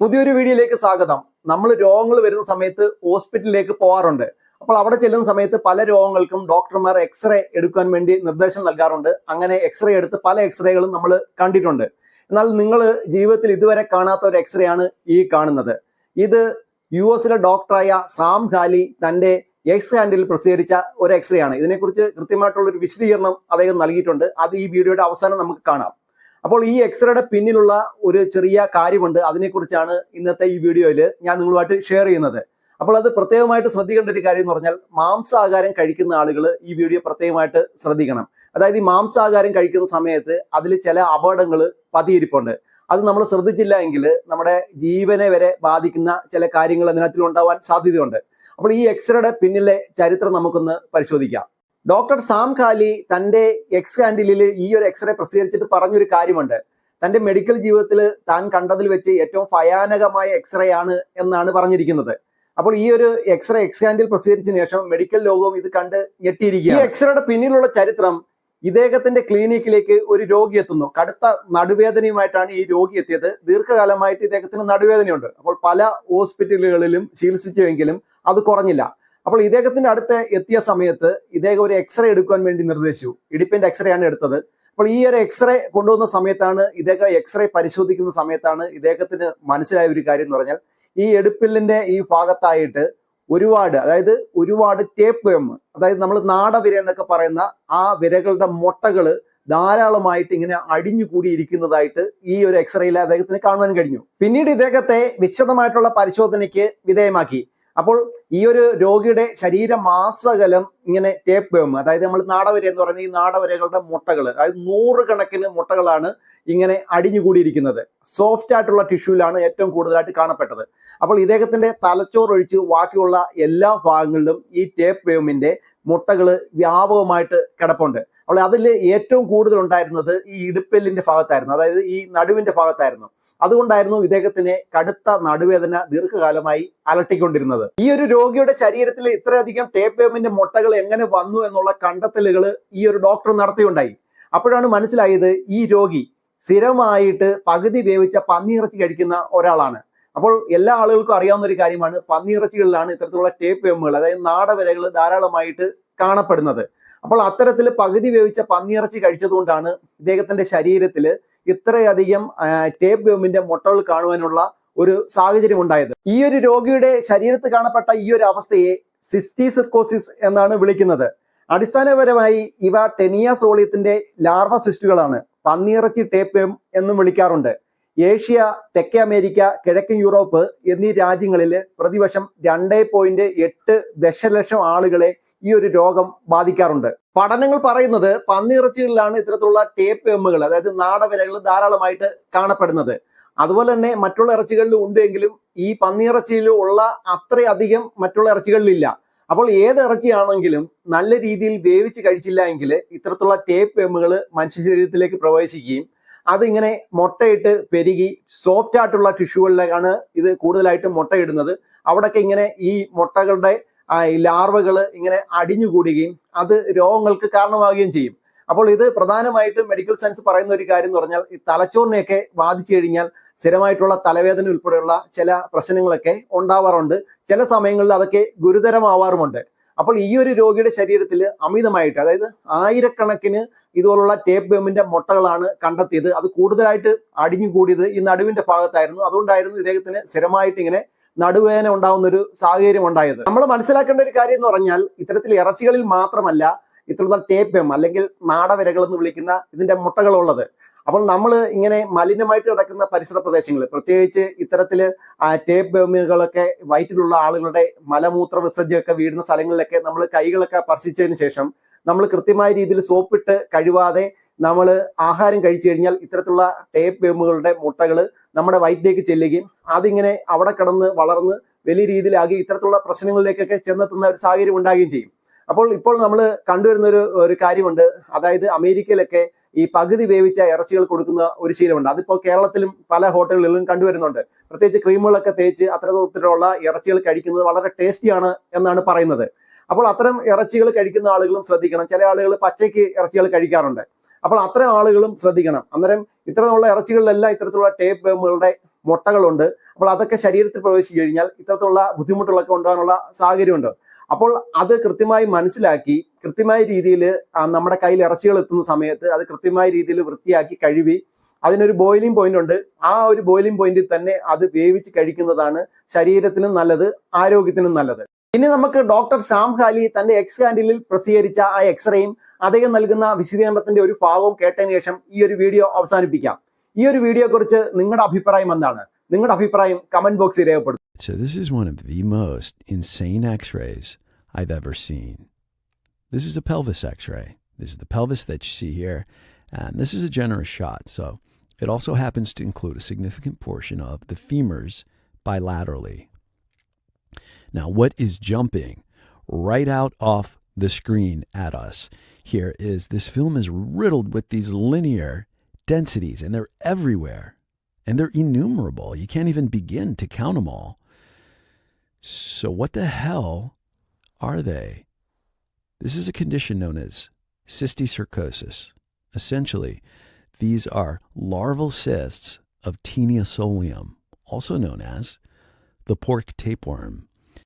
പുതിയൊരു വീഡിയോയിലേക്ക് സ്വാഗതം. നമ്മൾ രോഗങ്ങൾ വരുന്ന സമയത്ത് ഹോസ്പിറ്റലിലേക്ക് പോകാറുണ്ട് അപ്പോൾ അവിടെ ചെല്ലുന്ന സമയത്ത് പല രോഗങ്ങൾക്കും ഡോക്ടർമാർ എക്സ്റേ എടുക്കാൻ വേണ്ടി നിർദ്ദേശം നൽകാറുണ്ട്. അങ്ങനെ എക്സ്റേ എടുത്ത് പല എക്സ്റേകളും നമ്മൾ കണ്ടിട്ടുണ്ട്. എന്നാൽ നിങ്ങൾ ജീവിതത്തിൽ ഇതുവരെ കാണാത്ത ഒരു എക്സ്റേ ആണ് ഈ കാണുന്നത്. ഇത് യു എസിലെ ഡോക്ടറായ സാം ഖാലി തന്റെ എക്സ് ഹാൻഡിൽ പ്രസിദ്ധീകരിച്ച ഒരു എക്സ്റേ ആണ് ഇതിനെക്കുറിച്ച് കൃത്യമായിട്ടുള്ള ഒരു വിശദീകരണം അദ്ദേഹം നൽകിയിട്ടുണ്ട്. അത് ഈ വീഡിയോയുടെ അവസാനം നമുക്ക് കാണാം. അപ്പോൾ ഈ എക്സ്റേയുടെ പിന്നിലുള്ള ഒരു ചെറിയ കാര്യമുണ്ട്. അതിനെക്കുറിച്ചാണ് ഇന്നത്തെ ഈ വീഡിയോയിൽ ഞാൻ നിങ്ങളുമായിട്ട് ഷെയർ ചെയ്യുന്നത്. അപ്പോൾ അത് പ്രത്യേകമായിട്ട് ശ്രദ്ധിക്കേണ്ട ഒരു കാര്യം എന്ന് പറഞ്ഞാൽ മാംസാഹാരം കഴിക്കുന്ന ആളുകൾ ഈ വീഡിയോ പ്രത്യേകമായിട്ട് ശ്രദ്ധിക്കണം. അതായത് ഈ മാംസാഹാരം കഴിക്കുന്ന സമയത്ത് അതിൽ ചില അപകടങ്ങൾ പതിയിരിപ്പുണ്ട്. അത് നമ്മൾ ശ്രദ്ധിച്ചില്ല എങ്കിൽ നമ്മുടെ ജീവനെ വരെ ബാധിക്കുന്ന ചില കാര്യങ്ങൾ അതിനകത്തിൽ ഉണ്ടാവാൻ സാധ്യതയുണ്ട്. അപ്പോൾ ഈ എക്സ്റേയുടെ പിന്നിലെ ചരിത്രം നമുക്കൊന്ന് പരിശോധിക്കാം. ഡോക്ടർ സാം ഖാലി തന്റെ എക്സ് ഹാൻഡിലിൽ ഈ ഒരു എക്സ്റേ പ്രസിദ്ധീകരിച്ചിട്ട് പറഞ്ഞൊരു കാര്യമുണ്ട്. തന്റെ മെഡിക്കൽ ജീവിതത്തിൽ താൻ കണ്ടതിൽ വെച്ച് ഏറ്റവും ഭയാനകമായ എക്സ്റേ ആണ് എന്നാണ് പറഞ്ഞിരിക്കുന്നത്. അപ്പോൾ ഈ ഒരു എക്സ്റേ എക്സ് ഹാൻഡിൽ പ്രസിദ്ധീകരിച്ചതിന് ശേഷം മെഡിക്കൽ ലോകവും ഇത് കണ്ട് ഞെട്ടിയിരിക്കുക ഈ എക്സ്റേയുടെ പിന്നിലുള്ള ചരിത്രം ഇദ്ദേഹത്തിന്റെ ക്ലിനിക്കിലേക്ക് ഒരു രോഗി എത്തുന്നു. കടുത്ത നടുവേദനയുമായിട്ടാണ് ഈ രോഗി എത്തിയത്. ദീർഘകാലമായിട്ട് ഇദ്ദേഹത്തിന് നടുവേദനയുണ്ട്. അപ്പോൾ പല ഹോസ്പിറ്റലുകളിലും ചികിത്സിച്ചുവെങ്കിലും അത് കുറഞ്ഞില്ല. അപ്പോൾ ഇദ്ദേഹത്തിന്റെ അടുത്ത് എത്തിയ സമയത്ത് ഇദ്ദേഹം ഒരു എക്സ്റേ എടുക്കാൻ വേണ്ടി നിർദ്ദേശിച്ചു. ഇടിപ്പിന്റെ എക്സ്റേ ആണ് എടുത്തത്. അപ്പോൾ ഈ ഒരു എക്സ്റേ കൊണ്ടുവന്ന സമയത്താണ് ഇദ്ദേഹം എക്സ്റേ പരിശോധിക്കുന്ന സമയത്താണ് ഇദ്ദേഹത്തിന് മനസ്സിലായ ഒരു കാര്യം എന്ന് പറഞ്ഞാൽ ഈ എടുപ്പിലിന്റെ ഈ ഭാഗത്തായിട്ട് ഒരുപാട് അതായത് ഒരുപാട് ടേപ്പ് എം അതായത് നമ്മൾ നാടവിര എന്നൊക്കെ പറയുന്ന ആ വിരകളുടെ മുട്ടകൾ ധാരാളമായിട്ട് ഇങ്ങനെ അടിഞ്ഞുകൂടിയിരിക്കുന്നതായിട്ട് ഈ ഒരു എക്സ്റേയിൽ അദ്ദേഹത്തിന് കാണുവാൻ കഴിഞ്ഞു. പിന്നീട് ഇദ്ദേഹത്തെ വിശദമായിട്ടുള്ള പരിശോധനയ്ക്ക് വിധേയമാക്കി. അപ്പോൾ ഈ ഒരു രോഗിയുടെ ശരീര മാസകലം ഇങ്ങനെ ടേപ്പ് വേം അതായത് നമ്മൾ നാടവര എന്ന് പറയുന്ന ഈ നാടവരകളുടെ മുട്ടകൾ അതായത് നൂറുകണക്കിന് മുട്ടകളാണ് ഇങ്ങനെ അടിഞ്ഞുകൂടിയിരിക്കുന്നത്. സോഫ്റ്റ് ആയിട്ടുള്ള ടിഷ്യൂലാണ് ഏറ്റവും കൂടുതലായിട്ട് കാണപ്പെട്ടത്. അപ്പോൾ ഇദ്ദേഹത്തിന്റെ തലച്ചോറൊഴിച്ച് ബാക്കിയുള്ള എല്ലാ ഭാഗങ്ങളിലും ഈ ടേപ്പ് വേമിന്റെ മുട്ടകൾ വ്യാപകമായിട്ട് കിടപ്പുണ്ട്. അപ്പോൾ അതിൽ ഏറ്റവും കൂടുതൽ ഉണ്ടായിരുന്നത് ഈ ഇടുപ്പെല്ലിന്റെ ഭാഗത്തായിരുന്നു അതായത് ഈ നടുവിന്റെ ഭാഗത്തായിരുന്നു. അതുകൊണ്ടായിരുന്നു ഇദ്ദേഹത്തിന് കടുത്ത നടുവേദന ദീർഘകാലമായി അലട്ടിക്കൊണ്ടിരുന്നത്. ഈ ഒരു രോഗിയുടെ ശരീരത്തിൽ ഇത്രയധികം ടേപ്പ് വേമിന്റെ മുട്ടകൾ എങ്ങനെ വന്നു എന്നുള്ള കണ്ടെത്തലുകൾ ഈ ഒരു ഡോക്ടർ നടത്തിയുണ്ടായി. അപ്പോഴാണ് മനസ്സിലായത് ഈ രോഗി സ്ഥിരമായിട്ട് പകുതി വേവിച്ച പന്നിയിറച്ചി കഴിക്കുന്ന ഒരാളാണ്. അപ്പോൾ എല്ലാ ആളുകൾക്കും അറിയാവുന്ന ഒരു കാര്യമാണ് പന്നിയിറച്ചികളിലാണ് ഇത്തരത്തിലുള്ള ടേപ്പ് വേമുകൾ അതായത് നാടവരകൾ ധാരാളമായിട്ട് കാണപ്പെടുന്നത്. അപ്പോൾ അത്തരത്തിൽ പകുതി വേവിച്ച പന്നിയിറച്ചി കഴിച്ചതുകൊണ്ടാണ് ഇദ്ദേഹത്തിന്റെ ശരീരത്തിൽ ഇത്രയധികം ടേപ്പ് വേമിന്റെ മുട്ടകൾ കാണുവാനുള്ള ഒരു സാഹചര്യം ഉണ്ടായത്. ഈ ഒരു രോഗിയുടെ ശരീരത്ത് കാണപ്പെട്ട ഈ ഒരു അവസ്ഥയെ സിസ്റ്റിസിർക്കോസിസ് എന്നാണ് വിളിക്കുന്നത്. അടിസ്ഥാനപരമായി ഇവ ടെനിയ സോളിയത്തിന്റെ ലാർവ സിസ്റ്റുകളാണ്. പന്നിയിറച്ചി ടേപ്പ് എന്നും വിളിക്കാറുണ്ട്. ഏഷ്യ തെക്കേ അമേരിക്ക കിഴക്കൻ യൂറോപ്പ് എന്നീ രാജ്യങ്ങളിൽ പ്രതിവർഷം രണ്ടേ പോയിന്റ് എട്ട് ദശലക്ഷം ആളുകളെ ഈ ഒരു രോഗം ബാധിക്കാറുണ്ട്. പഠനങ്ങൾ പറയുന്നത് പന്നിയിറച്ചികളിലാണ് ഇത്തരത്തിലുള്ള ടേപ്പ് എമ്മുകൾ അതായത് നാടവിരകൾ ധാരാളമായിട്ട് കാണപ്പെടുന്നത്. അതുപോലെ തന്നെ മറ്റുള്ള ഇറച്ചികളിലും ഉണ്ടെങ്കിലും ഈ പന്നിയിറച്ചിയിൽ ഉള്ള അത്രയധികം മറ്റുള്ള ഇറച്ചികളിലില്ല. അപ്പോൾ ഏത് ഇറച്ചിയാണെങ്കിലും നല്ല രീതിയിൽ വേവിച്ച് കഴിച്ചില്ല എങ്കിൽ ഇത്തരത്തിലുള്ള ടേപ്പ് എമ്മുകൾ മനുഷ്യ ശരീരത്തിലേക്ക് പ്രവേശിക്കുകയും അതിങ്ങനെ മുട്ടയിട്ട് പെരുകി സോഫ്റ്റ് ആയിട്ടുള്ള ടിഷ്യൂകളിലേക്കാണ് ഇത് കൂടുതലായിട്ടും മുട്ടയിടുന്നത്. അവിടെയൊക്കെ ഇങ്ങനെ ഈ മുട്ടകളുടെ ലാർവകൾ ഇങ്ങനെ അടിഞ്ഞുകൂടുകയും അത് രോഗങ്ങൾക്ക് കാരണമാവുകയും ചെയ്യും. അപ്പോൾ ഇത് പ്രധാനമായിട്ടും മെഡിക്കൽ സയൻസ് പറയുന്ന ഒരു കാര്യം എന്ന് പറഞ്ഞാൽ ഈ തലച്ചോറിനെയൊക്കെ ബാധിച്ചു കഴിഞ്ഞാൽ സ്ഥിരമായിട്ടുള്ള തലവേദന ഉൾപ്പെടെയുള്ള ചില പ്രശ്നങ്ങളൊക്കെ ഉണ്ടാവാറുണ്ട്. ചില സമയങ്ങളിൽ അതൊക്കെ ഗുരുതരമാവാറുമുണ്ട്. അപ്പോൾ ഈ ഒരു രോഗിയുടെ ശരീരത്തിൽ അമിതമായിട്ട് അതായത് ആയിരക്കണക്കിന് ഇതുപോലുള്ള ടേപ്പ് ബെമ്മിന്റെ മുട്ടകളാണ് കണ്ടെത്തിയത്. അത് കൂടുതലായിട്ട് അടിഞ്ഞു അടിഞ്ഞുകൂടിയത് ഈ നടുവിന്റെ ഭാഗത്തായിരുന്നു. അതുകൊണ്ടായിരുന്നു ഇദ്ദേഹത്തിന് സ്ഥിരമായിട്ട് ഇങ്ങനെ നടുവേദന ഉണ്ടാവുന്ന ഒരു സാഹചര്യം ഉണ്ടായത്. നമ്മൾ മനസ്സിലാക്കേണ്ട ഒരു കാര്യം എന്ന് പറഞ്ഞാൽ ഇത്തരത്തിൽ ഇറച്ചികളിൽ മാത്രമല്ല ഇത്തരത്തിൽ ടേപ്പ് അല്ലെങ്കിൽ നാടവിരകൾ എന്ന് വിളിക്കുന്ന ഇതിന്റെ മുട്ടകളുള്ളത്. അപ്പോൾ നമ്മൾ ഇങ്ങനെ മലിനമായിട്ട് കിടക്കുന്ന പരിസര പ്രദേശങ്ങൾ പ്രത്യേകിച്ച് ഇത്തരത്തിൽ ആ ടേപ്പ് ബോമുകളൊക്കെ വയറ്റിലുള്ള ആളുകളുടെ മലമൂത്ര വിസർജ്യമൊക്കെ വീടുന്ന സ്ഥലങ്ങളിലൊക്കെ നമ്മൾ കൈകളൊക്കെ സ്പർശിച്ചതിന് ശേഷം നമ്മൾ കൃത്യമായ രീതിയിൽ സോപ്പിട്ട് കഴിവാതെ നമ്മൾ ആഹാരം കഴിച്ചു കഴിഞ്ഞാൽ ഇത്തരത്തിലുള്ള ടേപ്പ് ബോമുകളുടെ മുട്ടകൾ നമ്മുടെ വയറ്റിലേക്ക് ചെല്ലുകയും അതിങ്ങനെ അവിടെ കിടന്ന് വളർന്ന് വലിയ രീതിയിലാകി ഇത്തരത്തിലുള്ള പ്രശ്നങ്ങളിലേക്കൊക്കെ ചെന്നെത്തുന്ന ഒരു സാഹചര്യം ഉണ്ടാകുകയും ചെയ്യും. അപ്പോൾ ഇപ്പോൾ നമ്മൾ കണ്ടുവരുന്ന ഒരു ഒരു കാര്യമുണ്ട്. അതായത് അമേരിക്കയിലൊക്കെ ഈ പകുതി വേവിച്ച ഇറച്ചികൾ കൊടുക്കുന്ന ഒരു ശീലമുണ്ട്. അതിപ്പോൾ കേരളത്തിലും പല ഹോട്ടലുകളിലും കണ്ടുവരുന്നുണ്ട്. പ്രത്യേകിച്ച് ക്രീമുകളൊക്കെ തേച്ച് അത്തരത്തിലുള്ള ഇറച്ചികൾ കഴിക്കുന്നത് വളരെ ടേസ്റ്റിയാണ് എന്നാണ് പറയുന്നത്. അപ്പോൾ അത്തരം ഇറച്ചികൾ കഴിക്കുന്ന ആളുകളും ശ്രദ്ധിക്കണം. ചില ആളുകൾ പച്ചയ്ക്ക് ഇറച്ചികൾ കഴിക്കാറുണ്ട്. അപ്പോൾ അത്തരം ആളുകളും ശ്രദ്ധിക്കണം. അന്നേരം ഇത്തരത്തിലുള്ള ഇറച്ചികളിലെല്ലാം ഇത്തരത്തിലുള്ള ടേപ്പ് വേമുകളുടെ മുട്ടകളുണ്ട്. അപ്പോൾ അതൊക്കെ ശരീരത്തിൽ പ്രവേശിച്ചു കഴിഞ്ഞാൽ ഇത്തരത്തിലുള്ള ബുദ്ധിമുട്ടുകളൊക്കെ ഉണ്ടാകാനുള്ള സാഹചര്യമുണ്ട്. അപ്പോൾ അത് കൃത്യമായി മനസ്സിലാക്കി കൃത്യമായ രീതിയിൽ നമ്മുടെ കയ്യിൽ ഇറച്ചികൾ എത്തുന്ന സമയത്ത് അത് കൃത്യമായ രീതിയിൽ വൃത്തിയാക്കി കഴുകി അതിനൊരു ബോയിലിംഗ് പോയിന്റ് ഉണ്ട്. ആ ഒരു ബോയിലിംഗ് പോയിന്റിൽ തന്നെ അത് വേവിച്ച് കഴിക്കുന്നതാണ് ശരീരത്തിനും നല്ലത് ആരോഗ്യത്തിനും നല്ലത്. ഇനി നമുക്ക് ഡോക്ടർ സാം ഖാലി തന്റെ എക്സ് ഹാൻഡിലിൽ പ്രസിദ്ധീകരിച്ച ആ എക്സ്റേയും അദ്ദേഹം നൽകുന്ന വിശദീകരണത്തിന്റെ ഒരു ഭാഗവും കേട്ടതിന് ശേഷം ഈ ഒരു വീഡിയോ അവസാനിപ്പിക്കാം ഈ ഒരു വീഡിയോ കുറിച്ച് നിങ്ങളുടെ അഭിപ്രായം എന്താണ് നിങ്ങളുടെ അഭിപ്രായം കമന്റ് ബോക്സിൽ രേഖപ്പെടുത്തും So, this is one of the most insane x rays I've ever seen. This is a pelvis x ray. This is the pelvis that you see here. And this is a generous shot. So, it also happens to include a significant portion of the femurs bilaterally. now, what is jumping right out off the screen at us here is this film is riddled with these linear densities, and they're everywhere. And they're innumerable. You can't even begin to count them all. So, what the hell are they? This is a condition known as cysticercosis. Essentially, these are larval cysts of Taeniasolium, also known as the pork tapeworm.